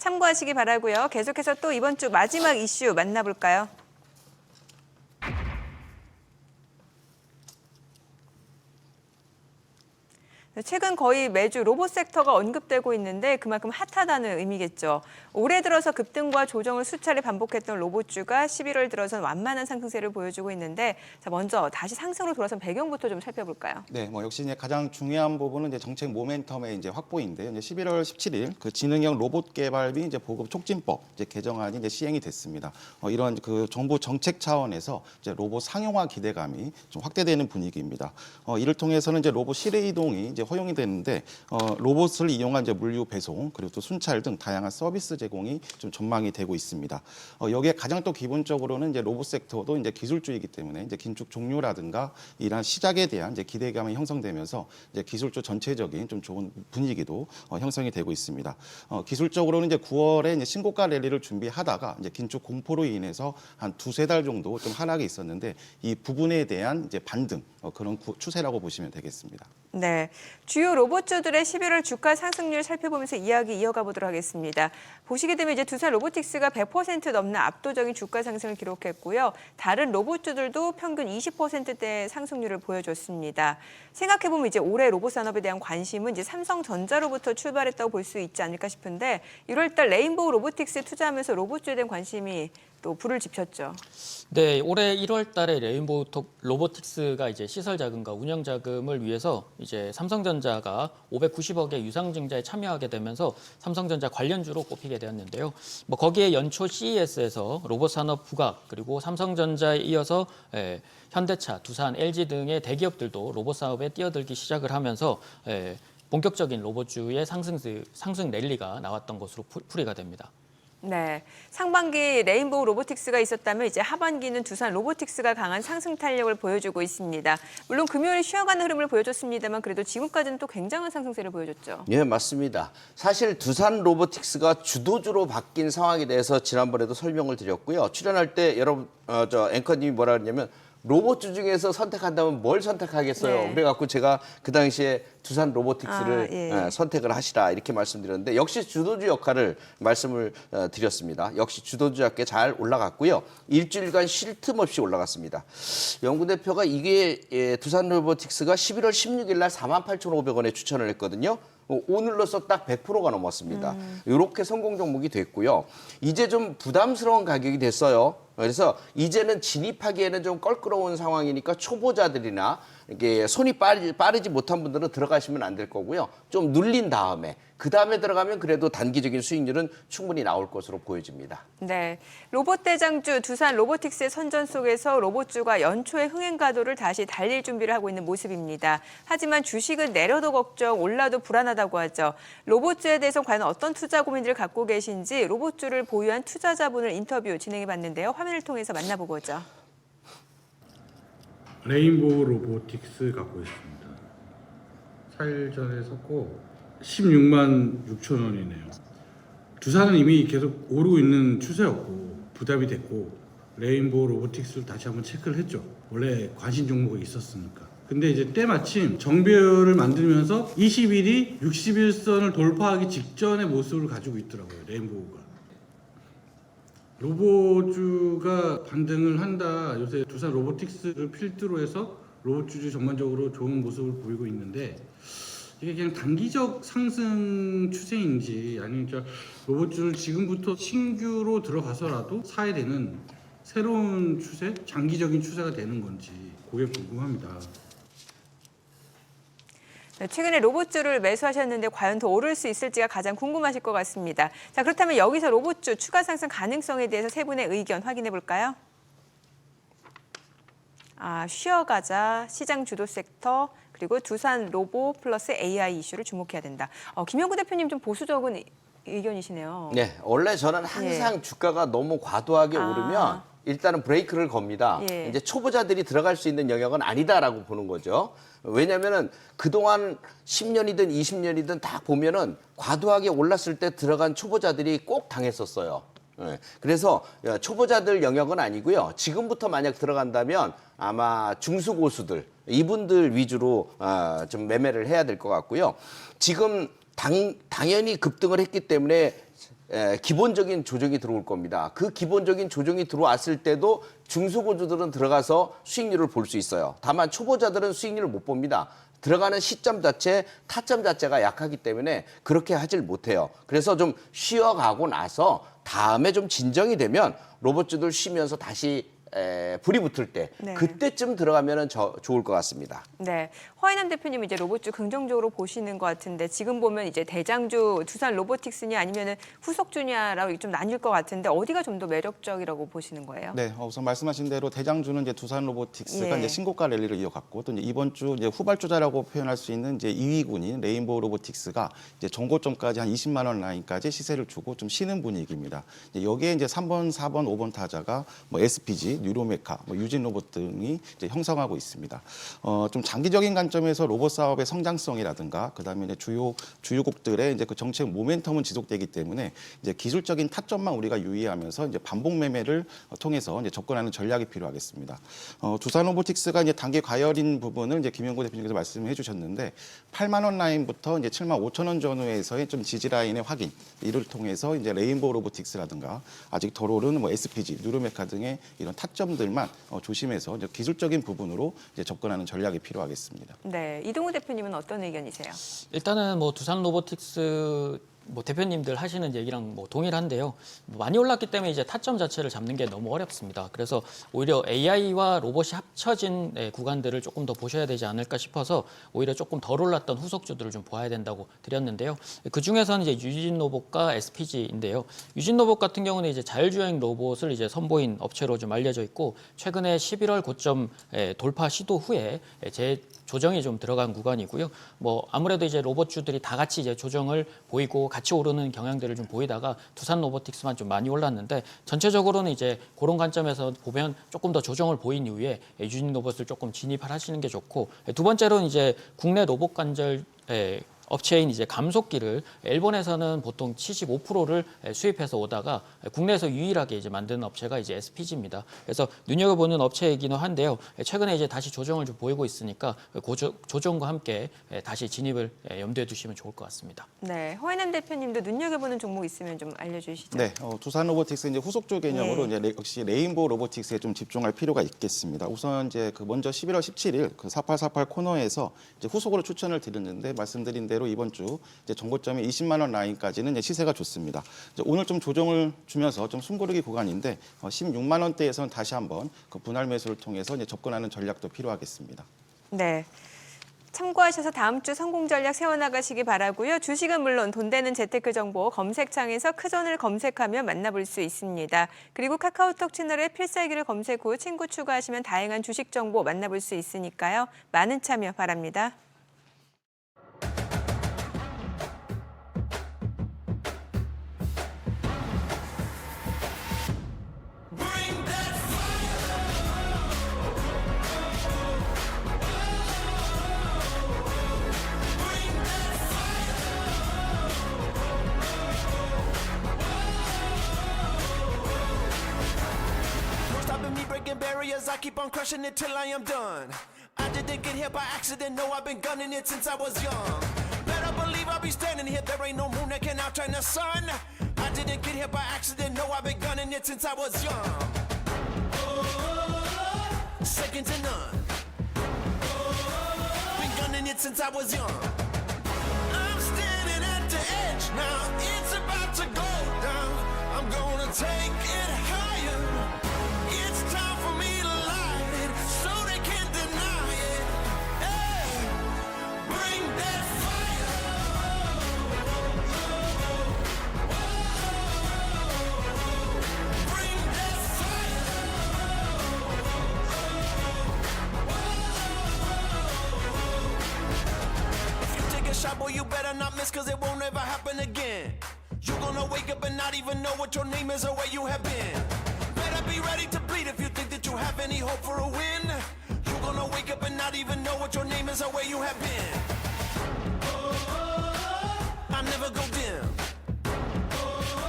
참고하시기 바라고요. 계속해서 또 이번 주 마지막 이슈 만나볼까요? 최근 거의 매주 로봇 섹터가 언급되고 있는데 그만큼 핫하다는 의미겠죠. 올해 들어서 급등과 조정을 수차례 반복했던 로봇주가 11월 들어선 완만한 상승세를 보여주고 있는데 자 먼저 다시 상승으로 돌아선 배경부터 좀 살펴볼까요? 네, 뭐 역시 이제 가장 중요한 부분은 이제 정책 모멘텀의 이제 확보인데요. 이제 11월 17일 그 지능형 로봇 개발 및 이제 보급 촉진법 이제 개정안이 이제 시행이 됐습니다. 어, 이런 그 정부 정책 차원에서 이제 로봇 상용화 기대감이 좀 확대되는 분위기입니다. 어, 이를 통해서는 이제 로봇 실외 이동이 이제 허용이 되는데 어, 로봇을 이용한 이제 물류 배송 그리고 또 순찰 등 다양한 서비스 제공이 좀 전망이 되고 있습니다. 어, 여기에 가장 또 기본적으로는 이제 로봇 섹터도 이제 기술주이기 때문에 이제 긴축 종료라든가 이러한 시작에 대한 이제 기대감이 형성되면서 이제 기술주 전체적인 좀 좋은 분위기도 어, 형성이 되고 있습니다. 어, 기술적으로는 이제 9월에 이제 신고가 랠리를 준비하다가 이제 긴축 공포로 인해서 한 두세 달 정도 좀 하락이 있었는데 이 부분에 대한 이제 반등 어, 그런 구- 추세라고 보시면 되겠습니다. 네, 주요 로봇주들의 11월 주가 상승률 살펴보면서 이야기 이어가 보도록 하겠습니다. 보시게 되면 이제 두산 로보틱스가 100% 넘는 압도적인 주가 상승을 기록했고요. 다른 로봇주들도 평균 20%대 상승률을 보여줬습니다. 생각해 보면 이제 올해 로봇 산업에 대한 관심은 이제 삼성전자로부터 출발했다고 볼 수 있지 않을까 싶은데 1월달 레인보우 로보틱스에 투자하면서 로봇주에 대한 관심이 또 불을 지폈죠. 네, 올해 1월 달에 레인보우 톡- 로보틱스가 이제 시설 자금과 운영 자금을 위해서 이제 삼성전자가 590억의 유상증자에 참여하게 되면서 삼성전자 관련주로 꼽히게 되었는데요. 뭐 거기에 연초 CES에서 로봇 산업 부각 그리고 삼성전자에 이어서 예, 현대차, 두산, LG 등의 대기업들도 로봇 사업에 뛰어들기 시작을 하면서 예, 본격적인 로봇주의 상승 상승 랠리가 나왔던 것으로 풀- 풀이가 됩니다. 네, 상반기 레인보우 로보틱스가 있었다면 이제 하반기는 두산 로보틱스가 강한 상승 탄력을 보여주고 있습니다. 물론 금요일 쉬어가는 흐름을 보여줬습니다만 그래도 지금까지는 또 굉장한 상승세를 보여줬죠. 예, 맞습니다. 사실 두산 로보틱스가 주도주로 바뀐 상황에 대해서 지난번에도 설명을 드렸고요. 출연할 때 여러분 어, 저 앵커님이 뭐라 그랬냐면 로봇주 중에서 선택한다면 뭘 선택하겠어요? 네. 그래갖고 제가 그 당시에 두산 로보틱스를 아, 예. 예, 선택을 하시라 이렇게 말씀드렸는데 역시 주도주 역할을 말씀을 어, 드렸습니다. 역시 주도주답게 잘 올라갔고요. 일주일간 쉴 틈 없이 올라갔습니다. 영구 대표가 이게 예, 두산 로보틱스가 11월 16일 날 48,500원에 추천을 했거든요. 어, 오늘로써 딱 100%가 넘었습니다. 이렇게 성공 종목이 됐고요. 이제 좀 부담스러운 가격이 됐어요. 그래서 이제는 진입하기에는 좀 껄끄러운 상황이니까 초보자들이나 이게 손이 빠르지, 빠르지 못한 분들은 들어가시면 안 될 거고요. 좀 눌린 다음에 그 다음에 들어가면 그래도 단기적인 수익률은 충분히 나올 것으로 보여집니다. 네, 로봇 대장주 두산 로보틱스의 선전 속에서 로봇주가 연초의 흥행 가도를 다시 달릴 준비를 하고 있는 모습입니다. 하지만 주식은 내려도 걱정, 올라도 불안하다고 하죠. 로봇주에 대해서 과연 어떤 투자 고민들을 갖고 계신지 로봇주를 보유한 투자자분을 인터뷰 진행해 봤는데요. 화면 을 통해서 만나보고 오죠. 레인보우 로보틱스 갖고 있습니다. 4일 전에 샀고 16만 6천 원이네요. 두산은 이미 계속 오르고 있는 추세였고 부담이 됐고 레인보우 로보틱스를 다시 한번 체크를 했죠. 원래 관심 종목이 있었으니까. 근데 이제 때마침 정배열을 만들면서 20일이 61선을 돌파하기 직전의 모습을 가지고 있더라고요. 레인보우가. 로봇주가 반등을 한다. 요새 두산 로보틱스를 필두로 해서 로봇주주 전반적으로 좋은 모습을 보이고 있는데 이게 그냥 단기적 상승 추세인지 아니면 저 로봇주를 지금부터 신규로 들어가서라도 사야 되는 새로운 추세, 장기적인 추세가 되는 건지 그게 궁금합니다. 네, 최근에 로봇주를 매수하셨는데 과연 더 오를 수 있을지가 가장 궁금하실 것 같습니다. 자, 그렇다면 여기서 로봇주 추가 상승 가능성에 대해서 세 분의 의견 확인해 볼까요? 아, 쉬어가자, 시장 주도 섹터, 그리고 두산 로보 플러스 AI 이슈를 주목해야 된다. 어, 김영구 대표님 좀 보수적인 의- 의견이시네요. 네, 원래 저는 항상 주가가 너무 과도하게 아. 오르면 일단은 브레이크를 겁니다. 예. 이제 초보자들이 들어갈 수 있는 영역은 아니다라고 보는 거죠. 왜냐면은 그동안 10년이든 20년이든 다 보면은 과도하게 올랐을 때 들어간 초보자들이 꼭 당했었어요. 예, 그래서 야, 초보자들 영역은 아니고요. 지금부터 만약 들어간다면 아마 중수고수들 이분들 위주로 아, 좀 매매를 해야 될 것 같고요. 지금 당, 당연히 급등을 했기 때문에 에, 기본적인 조정이 들어올 겁니다. 그 기본적인 조정이 들어왔을 때도 중소고주들은 들어가서 수익률을 볼 수 있어요. 다만 초보자들은 수익률을 못 봅니다. 들어가는 시점 자체, 타점 자체가 약하기 때문에 그렇게 하질 못해요. 그래서 좀 쉬어가고 나서 다음에 좀 진정이 되면 로봇주들 쉬면서 다시 에, 불이 붙을 때 네. 그때쯤 들어가면 저, 좋을 것 같습니다. 네, 허인남 대표님 이제 로봇주 긍정적으로 보시는 것 같은데 지금 보면 이제 대장주 두산 로보틱스냐 아니면은 후속주냐라고 좀 나뉠 것 같은데 어디가 좀 더 매력적이라고 보시는 거예요? 네, 어, 우선 말씀하신 대로 대장주는 이제 두산 로보틱스가 예. 이제 신고가 랠리를 이어갔고 또 이제 이번 주 이제 후발주자라고 표현할 수 있는 이제 2위군인 레인보우 로보틱스가 이제 정고점까지 한 20만 원 라인까지 시세를 주고 좀 쉬는 분위기입니다. 이제 여기에 이제 3번, 4번, 5번 타자가 뭐 SPG, 뉴로메카, 뭐 유진 로봇 등이 이제 형성하고 있습니다. 어, 좀 장기적인 관 점에서 로봇 사업의 성장성이라든가 그다음에 주요 주요국들의 이제 그 정책 모멘텀은 지속되기 때문에 이제 기술적인 타점만 우리가 유의하면서 이제 반복 매매를 통해서 이제 접근하는 전략이 필요하겠습니다. 어, 두산 로보틱스가 이제 단계 과열인 부분을 이제 김영구 대표님께서 말씀해 주셨는데 8만 원 라인부터 이제 7만 5천 원 전후에서의 좀 지지 라인의 확인 이를 통해서 이제 레인보우 로보틱스라든가 아직 덜 오른 뭐 SPG, 누르메카 등의 이런 타점들만 어, 조심해서 이제 기술적인 부분으로 이제 접근하는 전략이 필요하겠습니다. 네, 이동우 대표님은 어떤 의견이세요? 일단은 뭐 두산 로보틱스 뭐 대표님들 하시는 얘기랑 뭐 동일한데요. 뭐 많이 올랐기 때문에 이제 타점 자체를 잡는 게 너무 어렵습니다. 그래서 오히려 AI와 로봇이 합쳐진 예, 구간들을 조금 더 보셔야 되지 않을까 싶어서 오히려 조금 덜 올랐던 후속주들을 좀 보아야 된다고 드렸는데요. 그 중에서는 이제 유진 로봇과 SPG인데요. 유진 로봇 같은 경우는 이제 자율주행 로봇을 이제 선보인 업체로 좀 알려져 있고 최근에 11월 고점 예, 돌파 시도 후에 예, 재 조정이 좀 들어간 구간이고요. 뭐 아무래도 이제 로봇주들이 다 같이 이제 조정을 보이고 오르는 경향들을 좀 보이다가 두산 로보틱스만 좀 많이 올랐는데 전체적으로는 이제 그런 관점에서 보면 조금 더 조정을 보인 이후에 유진 로봇을 조금 진입을 하시는 게 좋고 두 번째로는 이제 국내 로봇 관절 에, 업체인 이제 감속기를 일본에서는 보통 75%를 수입해서 오다가 국내에서 유일하게 이제 만드는 업체가 이제 SPG입니다. 그래서 눈여겨보는 업체이기는 한데요. 최근에 이제 다시 조정을 좀 보이고 있으니까 고조, 조정과 함께 다시 진입을 염두에 두시면 좋을 것 같습니다. 네, 허인남 대표님도 눈여겨보는 종목 있으면 좀 알려주시죠. 네, 어, 두산 로보틱스 이제 후속조 개념으로 네. 이제 레- 역시 레인보우 로보틱스에 좀 집중할 필요가 있겠습니다. 우선 이제 그 먼저 11월 17일 그 4848 코너에서 이제 후속으로 추천을 드렸는데 말씀드린 대로 이번 주 이제 정고점이 20만 원 라인까지는 이제 시세가 좋습니다. 이제 오늘 좀 조정을 주면서 좀 숨고르기 구간인데 어, 16만 원대에서는 다시 한번 그 분할 매수를 통해서 이제 접근하는 전략도 필요하겠습니다. 네. 참고하셔서 다음 주 성공 전략 세워나가시기 바라고요. 주식은 물론 돈 되는 재테크 정보 검색창에서 크전을 검색하면 만나볼 수 있습니다. 그리고 카카오톡 채널에 필살기를 검색 후 친구 추가하시면 다양한 주식 정보 만나볼 수 있으니까요. 많은 참여 바랍니다. Stopping me breaking barriers, I keep on crushing it till I am done. I didn't get here by accident, no, I've been gunning it since I was young. Better believe I'll be standing here, there ain't no moon that can outshine the sun. I didn't get here by accident, no, I've been gunning it since I was young. Second to none. Been gunning it since I was young. Better not miss, cause it won't ever happen again. you gonna wake up and not even know what your name is or where you have been. Better be ready to bleed if you think that you have any hope for a win. you gonna wake up and not even know what your name is or where you have been. Oh, oh, oh, I never go